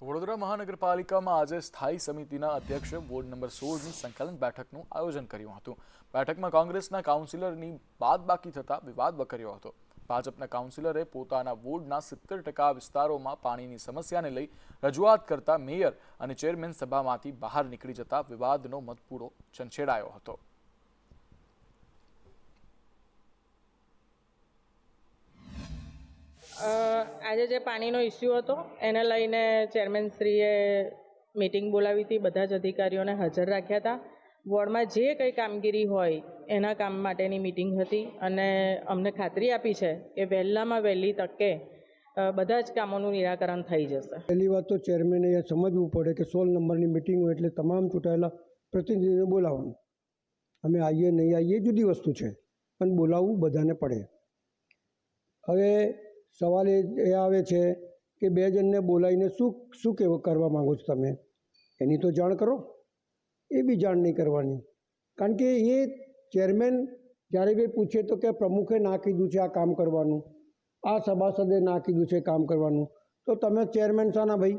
વડોદરા મહાનગરપાલિકામાં આજે સ્થાયી સમિતિના અધ્યક્ષે વોર્ડ નંબર સોળની સંકલન બેઠકનું આયોજન કર્યું હતું. બેઠકમાં કોંગ્રેસના કાઉન્સિલરની બાદબાકી થતા વિવાદ વકર્યો હતો. ભાજપના કાઉન્સિલરે પોતાના વોર્ડના સિત્તેર ટકા વિસ્તારોમાં પાણીની સમસ્યાને લઈ રજૂઆત કરતા મેયર અને ચેરમેન સભામાંથી બહાર નીકળી જતા વિવાદનો મતપૂરો છંછેડાયો હતો. આજે જે પાણીનો ઇસ્યુ હતો, એને લઈને ચેરમેનશ્રીએ મિટિંગ બોલાવી હતી, બધા જ અધિકારીઓને હાજર રાખ્યા હતા. વોર્ડમાં જે કંઈ કામગીરી હોય, એના કામ માટેની મિટિંગ હતી અને અમને ખાતરી આપી છે કે વહેલામાં વહેલી તકે બધા જ કામોનું નિરાકરણ થઈ જશે. પહેલી વાત તો ચેરમેને એ સમજવું પડે કે સોળ નંબરની મિટિંગ હોય એટલે તમામ ચૂંટાયેલા પ્રતિનિધિને બોલાવવાનું. અમે આવીએ નહીં આવીએ જુદી વસ્તુ છે, પણ બોલાવવું બધાને પડે. હવે સવાલ એ એ આવે છે કે બે જણને બોલાવીને શું શું કેવું, કરવા માગો છો તમે? એની તો જાણ કરો. એ બી જાણ નહીં કરવાની. કારણ કે એ ચેરમેન જ્યારે બી પૂછે તો કે પ્રમુખે ના કીધું છે આ કામ કરવાનું. આ સભાસદે ના કીધું છે કામ કરવાનું. તો તમે ચેરમેન શાના ભાઈ?